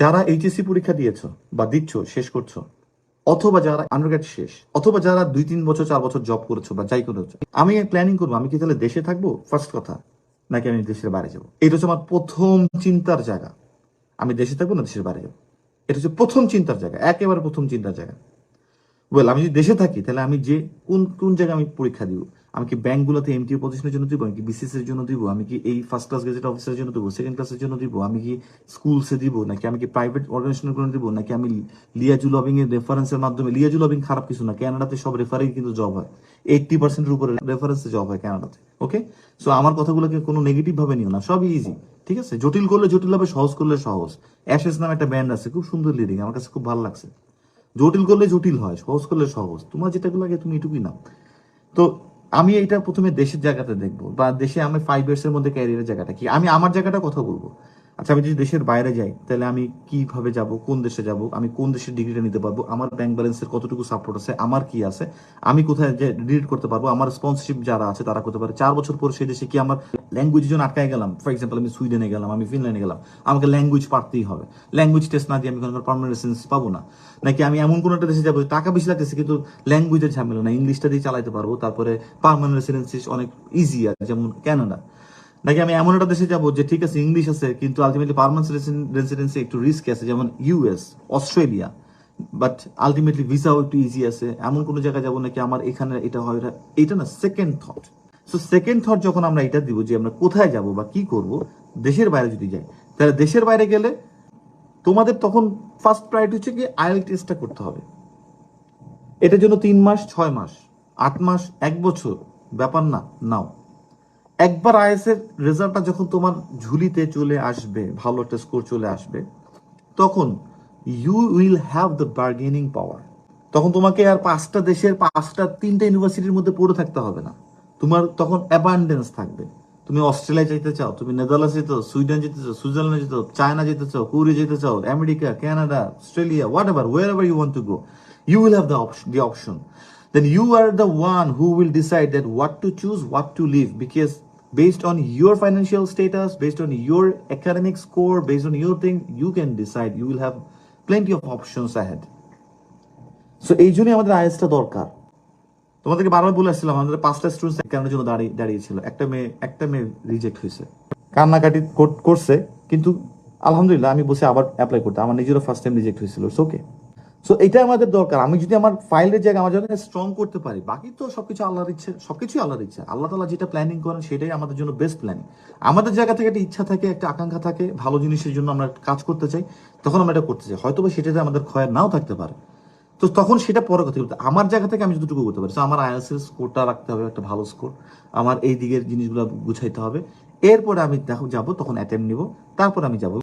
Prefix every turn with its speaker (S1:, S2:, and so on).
S1: যারা এইচএসসি পরীক্ষা দিয়েছ বা দিচ্ছ, শেষ করছ, অথবা যারা আন্ডারগ্রেড শেষ, অথবা যারা দুই, তিন বছর, চার বছর জব করেছ বা যাই করেছ, আমি প্ল্যানিং করব, আমি কি তাহলে দেশে থাকব? ফার্স্ট কথা, নাকি আমি দেশের বাইরে যাব? এটা হচ্ছে আমার প্রথম চিন্তার জায়গা। আমি দেশে থাকব না, দেশের বাইরে যাব? এটা হচ্ছে প্রথম চিন্তার জায়গা, একেবারে প্রথম চিন্তার জায়গা। ওয়েল আমি যদি দেশে থাকি, তাহলে আমি যে কোন কোন জায়গায় আমি পরীক্ষা দিব? আমি কি ব্যাংকগুলোতে এমটিও পজিশনের জন্য দিব? আমি কি বিসিএস এর জন্য দিব? আমি কি এই ফার্স্ট ক্লাস গেজেট অফিসারের জন্য দিব? সেকেন্ড ক্লাসের জন্য দিব? আমি কি স্কুলসে দিব? নাকি আমি কি প্রাইভেট অর্গানাইজেশনের জন্য দিব? নাকি আমি লিয়াজু লবিং এর রেফারেন্সের মাধ্যমে লিয়াজু লবিং খারাপ কিছু না কানাডাতে সব রেফারেই কিন্তু জব হয়। এইটটি পার্সেন্টের উপরে রেফারেন্সে জব হয় কানাডাতে ওকে সো আমার কথাগুলোকে কোনো নেগেটিভ ভাবে নিও না, সবই ইজি ঠিক আছে? জটিল করলে জটিল হবে, সহজ করলে সহজ। অ্যাশেস নামে একটা ব্যান্ড আছে, খুব সুন্দর লিডিং আমার কাছে খুব ভালো লাগছে। জটিল করলে জটিল হয়, সহজ করলে সহজ। তোমার যেটা লাগে তুমি এটুকুই নাও। তো আমি এটা প্রথমে দেশের জায়গাতে দেখব, বা দেশে আমি ফাইভ ইয়ার্স এর মধ্যে ক্যারিয়ারের জায়গাটা কি? আমি আমার জায়গাটা কথা বলব। আচ্ছা আমি যদি দেশের বাইরে যাই, তাহলে আমি কীভাবে যাব? কোন দেশে যাব? আমি কোন দেশের ডিগ্রিটা নিতে পারব? আমার ব্যাংক ব্যালেন্সের কতটুকু সাপোর্ট আছে? আমার কি আছে? আমি কোথায় যে ডিলিট করতে পারব? আমার স্পন্সরশিপ যারা আছে, তারা করতে পারে। চার বছর পর সেই দেশে কি আমার ল্যাঙ্গুয়েজের জন্য আটকায় গেলাম? ফর এক্সাম্পল আমি সুইডেনে গেলাম, আমি ফিনল্যান্ডে গেলাম। আমাকে ল্যাঙ্গুয়েজ পারতেই হবে। ল্যাঙ্গুয়েজ টেস্ট না দিয়ে আমি কোনো পারমানেন্ট রেসিডেন্স পাবো না। নাকি আমি এমন কোনো একটা দেশে যাব? টাকা বেশি লাগতেছে, কিন্তু ল্যাঙ্গুয়েজের ঝামেলা না ইংলিশটা দিয়ে চালাতে পারব। তারপরে পারমানেন্ট রেসিডেন্সি অনেক ইজি আর, যেমন কানাডা নাকি আমি এমন একটা দেশে যাব যে ঠিক আছে ইংলিশ আছে, কিন্তু আলটিমেটলি পারমানেন্ট রেসিডেন্সি একটু রিস্ক আছে, যেমন ইউএস অস্ট্রেলিয়া বাট আলটিমেটলি ভিসাও একটু ইজি আছে, এমন কোনো জায়গায় যাব নাকি আমার এখানে এটা হয় এটা- না second thought so second thought যখন আমরা এটা দিব যে আমরা কোথায় যাব বা কি করব, দেশের বাইরে যদি যাই, তাহলে দেশের বাইরে গেলে তোমাদের তখন ফার্স্ট প্রায়োরিটি হচ্ছে কি আইএল টেস্টটা করতে হবে। এটার জন্য তিন মাস, ছয় মাস, আট মাস, এক বছর, ব্যাপার না, নাও। একবার আইএস এর রেজাল্টটা যখন তোমার ঝুলিতে চলে আসবে ভালো একটা স্কোর চলে আসবে তখন you will have the bargaining power তখন তোমাকে আর পাঁচটা দেশের পাঁচটা তিনটা ইউনিভার্সিটির মধ্যে পড়ে থাকতে হবে না। তোমার তখন অ্যাবান্ডেন্স থাকবে। তুমি অস্ট্রেলিয়া যেতে চাও তুমি নেদারল্যান্ডস যেতে চাও সুইডেন যেতে চাও সুইজারল্যান্ড যেতে চাও চায়না যেতে চাও কোরিয়া যেতে চাও America Canada Australia whatever wherever you want to go you will have the option the option. Then you are the one who will decide that what to choose, what to leave, because based on your financial status, based on your academic score, based on your thing, you can decide. You will have plenty of options ahead. So এই জন্যই আমাদের আইএসটা দরকার। তোমাদেরকে বারবার বলে আসছিলাম আমাদের পাঁচটা স্টুডেন্টস কেন জন্য দাঁড়িয়ে দাঁড়িয়েছিল। একটা মেয়ে একটা মেয়ে রিজেক্ট হয়েছে। কান্নাকাটি কর- করছে কিন্তু আলহামদুলিল্লাহ আমি বসে আবার অ্যাপ্লাই করতে আমার নিজেরও ফার্স্ট টাইম রিজেক্ট হয়েছিল। ওকে সো এটা আমাদের দরকার। আমি যদি আমার ফাইলের জায়গা আমার জন্য স্ট্রং করতে পারি, বাকি তো সবকিছু আল্লাহর ইচ্ছে, সবকিছুই আল্লাহর ইচ্ছা। আল্লাহ তালা যেটা প্ল্যানিং করেন সেটাই আমাদের জন্য বেস্ট প্ল্যানিং আমাদের জায়গা থেকে একটা ইচ্ছা থাকে, একটা আকাঙ্ক্ষা থাকে, ভালো জিনিসের জন্য আমরা কাজ করতে চাই, তখন আমরা এটা করতে চাই। হয়তো বা সেটাতে আমাদের ক্ষয় নাও থাকতে পারে। তো তখন সেটা পরে কথা বলতে আমার জায়গা থেকে আমি যতটুকু করতে পারি। আমার আইএলস এর স্কোরটা রাখতে হবে, একটা ভালো স্কোর আমার এই দিকের জিনিসগুলো গুছাইতে হবে। এরপরে আমি দেখো, যাব, তখন অ্যাটেম্প নিব। তারপর আমি যাব।